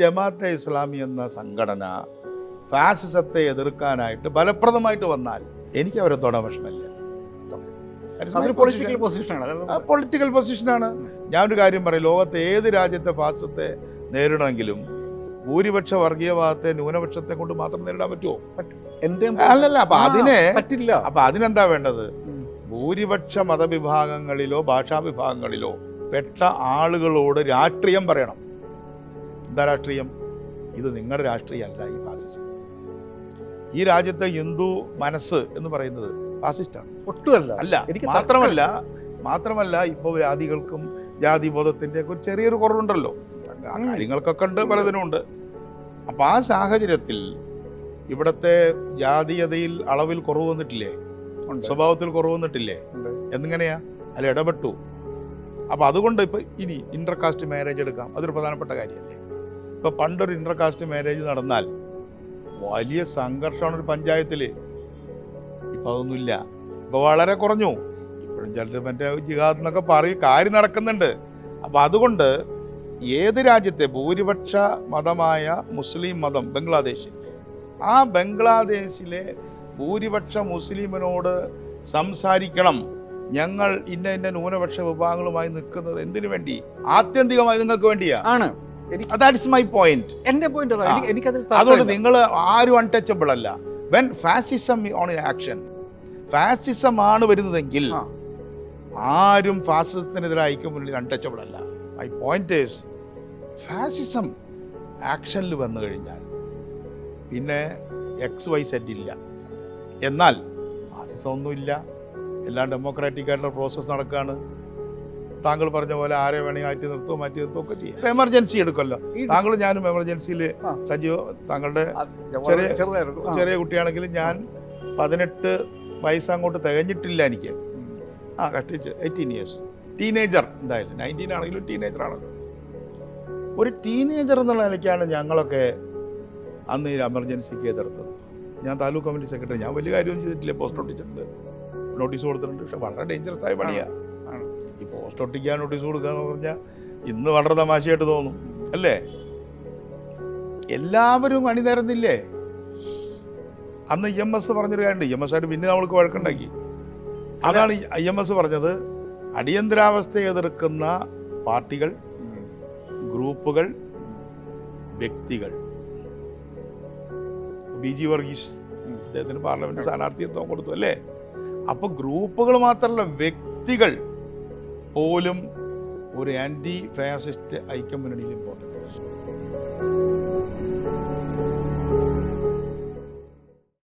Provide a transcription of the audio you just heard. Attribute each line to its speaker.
Speaker 1: ജമാഅത്തെ ഇസ്ലാമി എന്ന സംഘടന ഫാസിസത്തെ എതിർക്കാനായിട്ട് ഫലപ്രദമായിട്ട് വന്നാൽ എനിക്ക് അവരെ തൊടാൻ വിഷമമില്ല.
Speaker 2: പൊളിറ്റിക്കൽ പൊസിഷനാണ്
Speaker 1: പൊളിറ്റിക്കൽ പൊസിഷനാണ് ഞാനൊരു കാര്യം പറയും. ലോകത്തെ ഏത് രാജ്യത്തെ ഫാസിസത്തെ നേരിടണമെങ്കിലും ഭൂരിപക്ഷ വർഗീയവാദത്തെ ന്യൂനപക്ഷത്തെ കൊണ്ട് മാത്രം നേരിടാൻ പറ്റുമോ? അല്ലല്ല അപ്പൊ അതിനെ
Speaker 2: പറ്റില്ല.
Speaker 1: അപ്പൊ അതിനെന്താ വേണ്ടത്. ഭൂരിപക്ഷ മതവിഭാഗങ്ങളിലോ ഭാഷാ വിഭാഗങ്ങളിലോ പെട്ട ആളുകളോട് രാഷ്ട്രീയം പറയണം. എന്താ രാഷ്ട്രീയം ഇത് നിങ്ങളുടെ രാഷ്ട്രീയമല്ല ഈ ഫാസിസം. ഈ രാജ്യത്തെ ഹിന്ദു മനസ്സ് എന്ന് പറയുന്നത് ഫാസിസ്റ്റാണ്.
Speaker 2: ഒട്ടുമല്ല.
Speaker 1: അല്ല മാത്രമല്ല മാത്രമല്ല ഇപ്പോൾ ജാതികൾക്കും ജാതി ബോധത്തിന്റെ ഒക്കെ ഒരു ചെറിയൊരു കുറവുണ്ടല്ലോ. കാര്യങ്ങൾക്കൊക്കെ ഉണ്ട് പലതിനും ഉണ്ട്. അപ്പൊ ആ സാഹചര്യത്തിൽ ഇവിടത്തെ ജാതീയതയിൽ അളവിൽ കുറവ് വന്നിട്ടില്ലേ? സ്വഭാവത്തിൽ കുറവ് വന്നിട്ടില്ലേ? എന്നിങ്ങനെയാ അതിൽ ഇടപെട്ടു. അപ്പോൾ അതുകൊണ്ട് ഇപ്പൊ ഇനി ഇന്റർകാസ്റ്റ് മാരേജ് എടുക്കാം. അതൊരു പ്രധാനപ്പെട്ട കാര്യമല്ലേ? ഇപ്പം പണ്ടൊരു ഇന്റർകാസ്റ്റ് മാരേജ് നടന്നാൽ വലിയ സംഘർഷമാണ് ഒരു പഞ്ചായത്തിൽ ഇപ്പം അതൊന്നുമില്ല. ഇപ്പോൾ വളരെ കുറഞ്ഞു. ഇപ്പോഴും ചിലർ മറ്റേ ജിഹാദ് എന്നൊക്കെ പറയും കാര്യം നടക്കുന്നുണ്ട്. അപ്പോൾ അതുകൊണ്ട് ഏത് രാജ്യത്തെ ഭൂരിപക്ഷ മതമായ മുസ്ലിം മതം ബംഗ്ലാദേശ് ആ ബംഗ്ലാദേശിലെ ഭൂരിപക്ഷ മുസ്ലിമിനോട് സംസാരിക്കണം. ഞങ്ങൾ ഇന്ന ഇന്ന ന്യൂനപക്ഷ വിഭാഗങ്ങളുമായി നിൽക്കുന്നത് എന്തിനു വേണ്ടി? ആത്യന്തികമായി നിങ്ങൾക്ക് വേണ്ടിയാ?
Speaker 2: ആണ്. എനിക്ക്
Speaker 1: ദാറ്റ്സ് മൈ പോയിന്റ്
Speaker 2: എന്റെ പോയിന്റ്. എനിക്കതിൽ
Speaker 1: അതുകൊണ്ട് നിങ്ങൾ ആരും അൺടച്ചബിൾ അല്ല. When fascism on in action fascism ആണ് വരുന്നതെങ്കിൽ ആരും ഫാസിസത്തിനെതിരെ ഐക്യം മുന്നിൽ അൺടച്ചബിൾ അല്ല മൈ പോയിന്റ് ഈസ് ഫാസിസം ആക്ഷനിൽ വന്നു കഴിഞ്ഞാൽ പിന്നെ എക്സ് വൈ സെറ്റ് ഇല്ല. എന്നാൽ ഫാസിസം ഒന്നുമില്ല. എല്ലാം ഡെമോക്രാറ്റിക് ആയിട്ടുള്ള പ്രോസസ്സ് നടക്കുകയാണ് താങ്കൾ പറഞ്ഞ പോലെ ആരെ വേണമെങ്കിൽ മാറ്റി നിർത്തുകയോ മാറ്റി നിർത്തുകയോ ഒക്കെ ചെയ്യാം. എമർജൻസി എടുക്കുമല്ലോ. താങ്കൾ ഞാനും എമർജൻസിയിൽ. സജീവ താങ്കളുടെ ചെറിയ-. ചെറിയ കുട്ടിയാണെങ്കിലും ഞാൻ പതിനെട്ട് വയസ്സ് അങ്ങോട്ട് തികഞ്ഞിട്ടില്ല എനിക്ക്. ആ കഷ്ടിച്ച് എയ്റ്റീൻ ഇയേഴ്സ് ടീനേജർ എന്തായാലും നയന്റീൻ ആണെങ്കിലും ടീനേജർ ആണല്ലോ. ഒരു ടീനേജർ എന്നുള്ള നിലയ്ക്കാണ് ഞങ്ങളൊക്കെ അന്ന് ഈ എമർജൻസിക്ക് എതിർത്തത് ഞാൻ താലൂക്ക് കമ്മിറ്റി സെക്രട്ടറി ഞാൻ വലിയ കാര്യമൊന്നും ചെയ്തിട്ടില്ല പോസ്റ്റ് ഒട്ടിച്ചിട്ടുണ്ട് നോട്ടീസ് കൊടുത്തിട്ടുണ്ട് പക്ഷെ വളരെ ഡേഞ്ചറസ് ആയ പണിയാണ് ഒട്ടിക്കാൻ നോട്ടീസ് കൊടുക്കുക എന്ന് പറഞ്ഞാൽ ഇന്ന് വളരെ തമാശയായിട്ട് തോന്നും അല്ലേ? എല്ലാവരും അണിനിരന്നില്ലേ അന്ന് ഇ എം എസ് പറഞ്ഞൊരു കാര്യമുണ്ട് എം എസ് ആയിട്ട് പിന്നെ നമ്മൾക്ക് വഴക്കുണ്ടാക്കി. അതാണ് ഐ എം എസ് പറഞ്ഞത് അടിയന്തരാവസ്ഥയെ എതിർക്കുന്ന പാർട്ടികൾ ഗ്രൂപ്പുകൾ വ്യക്തികൾ. ബി ജി വർഗീസ് അദ്ദേഹത്തിന് പാർലമെന്റ് സ്ഥാനാർത്ഥിത്വം കൊടുത്തു അല്ലേ? അപ്പൊ ഗ്രൂപ്പുകൾ മാത്രമല്ല വ്യക്തികൾ പോലും ഒരു ആന്റി ഫാസിസ്റ്റ് ഐക്യമുന്നണിയിൽ മുന്നണിയിൽ ഇമ്പോർട്ടന്റ്